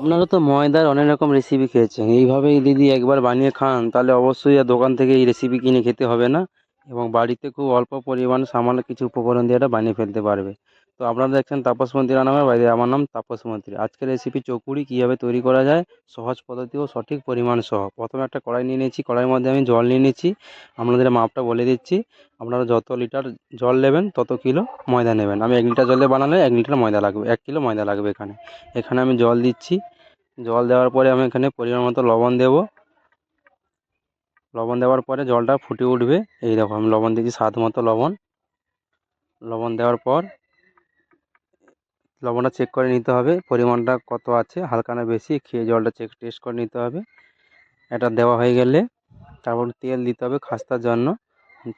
আপনারা তো ময়দার অনেক রকম রেসিপি খেয়েছেন। এইভাবেই দিদি একবার বানিয়ে খান, তাহলে অবশ্যই আর দোকান থেকে এই রেসিপি কিনে খেতে হবে না এবং বাড়িতে খুব অল্প পরিমাণ সামান্য কিছু উপকরণ দিয়ে এটা বানিয়ে ফেলতে পারবে। তো আপনারা দেখছেন তাপস মন্ত্রী নামের বাইরে আমার নাম তাপস মন্ত্রী আজকের রেসিপি চকুড়ি কীভাবে তৈরি করা যায়, সহজ পদ্ধতি ও সঠিক পরিমাণ সহ। প্রথমে একটা কড়াই নিয়ে নিয়েছি, কড়াইয়ের মধ্যে আমি জল নিয়ে নিচ্ছি আপনাদের মাপটা বলে দিচ্ছি। আপনারা যত লিটার জল নেবেন, তত কিলো ময়দা নেবেন। আমি এক লিটার জলে বানালে এক লিটার ময়দা লাগবে, এক কিলো ময়দা লাগবে এখানে। এখানে আমি জল দিচ্ছি। জল দেওয়ার পরে আমি এখানে পরিমাণ মতো লবণ দেব। লবণ দেওয়ার পরে জলটা ফুটে উঠবে, এই দেখো আমি লবণ দিচ্ছি স্বাদ মতো লবণ। লবণ দেওয়ার পর লবণটা চেক করে নিতে হবে। পরিমাণটা কত আছে, হালকা না বেশি, খেয়ে জলটা চেক টেস্ট করে নিতে হবে। এটা দেওয়া হয়ে গেলে তারপর তেল দিতে হবে খাস্তার জন্য।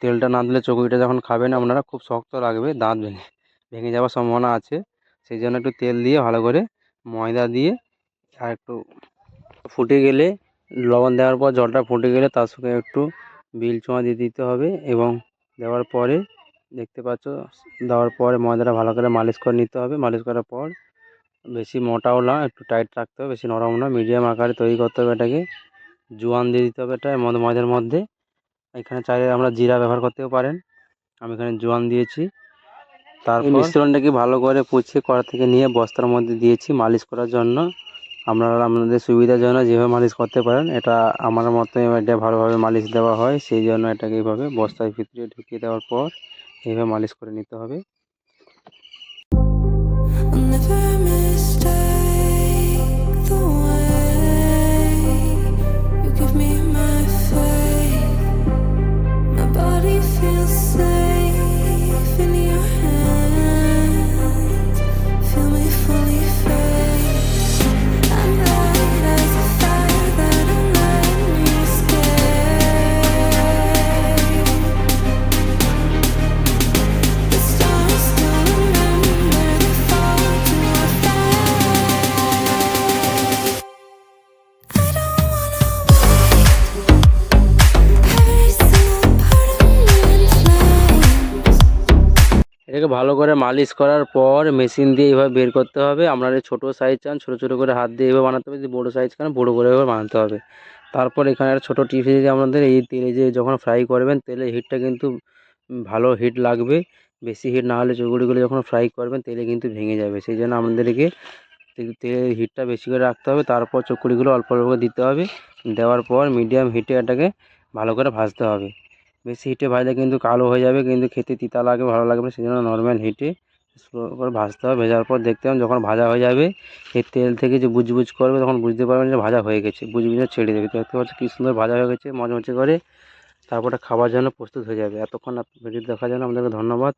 তেলটা না দিলে চকুরিটা যখন খাবেন আপনারা, খুব শক্ত লাগবে দাঁত ভেঙে ভেঙে যাওয়ার সম্ভাবনা আছে। সেই জন্য একটু তেল দিয়ে ভালো করে ময়দা দিয়ে আর একটু ফুটে গেলে, লবণ দেওয়ার পর জলটা ফুটে গেলে তার সঙ্গে একটু বিল চোঁয়া দিয়ে দিতে হবে এবং দেওয়ার পরে দেখতে পাচ্ছ? দেওয়ার পরে ময়দাটা ভালো করে মালিশ করে নিতে হবে। মালিশ করার পর বেশি মোটাও না একটু টাইট রাখতে হবে বেশি নরম না মিডিয়াম আকারে তৈরি করতে হবে এটাকে। জোয়ান দিয়ে দিতে হবে এটা ময়দার মধ্যে। এখানে চাইলে আমরা জিরা ব্যবহার করতেও পারেন। আমি এখানে জোয়ান দিয়েছি। তারপর মিশ্রণটাকে ভালো করে পুছে কড়া থেকে নিয়ে বস্তার মধ্যে দিয়েছি মালিশ করার জন্য। আপনারা আপনাদের সুবিধার জন্য যেভাবে মালিশ করতে পারেন এটা আমার মতে এটা ভালোভাবে মালিশ দেওয়া হয়। সেই জন্য এটাকে এইভাবে বস্তার ভিতরে ঢুকিয়ে দেওয়ার পর এইভাবে মালিশ করে নিতে হবে। এটাকে ভালো করে মালিশ করার পর মেশিন দিয়ে এইভাবে বের করতে হবে। আপনারা ছোটো সাইজ চান, ছোটো ছোটো করে হাত দিয়ে এইভাবে বানাতে হবে। যদি বড়ো সাইজ চান, বড়ো করে এভাবে বানাতে হবে। তারপর এখানে একটা ছোটো টিপস দিয়ে আপনাদের এই তেলে যে যখন ফ্রাই করবেন, তেলের হিটটা কিন্তু ভালো হিট লাগবে। বেশি হিট না হলে চুগুড়িগুলো যখন ফ্রাই করবেন, তেলে কিন্তু ভেঙে যাবে। সেই জন্য আমাদেরকে তেলের হিটটা বেশি করে রাখতে হবে। তারপর চকুড়িগুলো অল্প অল্প করে দিতে হবে। দেওয়ার পর মিডিয়াম হিটে এটাকে ভালো করে ভাজতে হবে। বেশি হিটে ভাজলে কিন্তু কালো হয়ে যাবে, কিন্তু খেতে তিতা লাগবে ভালো লাগবে সেই জন্য নর্মাল হিটে স্লো করে ভাজতে হবে। ভেজার পর দেখতে হবে যখন ভাজা হয়ে যাবে এই তেল থেকে যে বুজবুজ করবে তখন বুঝতে পারবেন যে ভাজা হয়ে গেছে বুজবুজে ছেড়ে দেবে। দেখতে পাচ্ছি কী সুন্দর ভাজা হয়ে গেছে মজমচে করে তারপরে খাবার জন্য প্রস্তুত হয়ে যাবে। এতক্ষণ ভিডিও দেখার জন্য আপনাদেরকে ধন্যবাদ।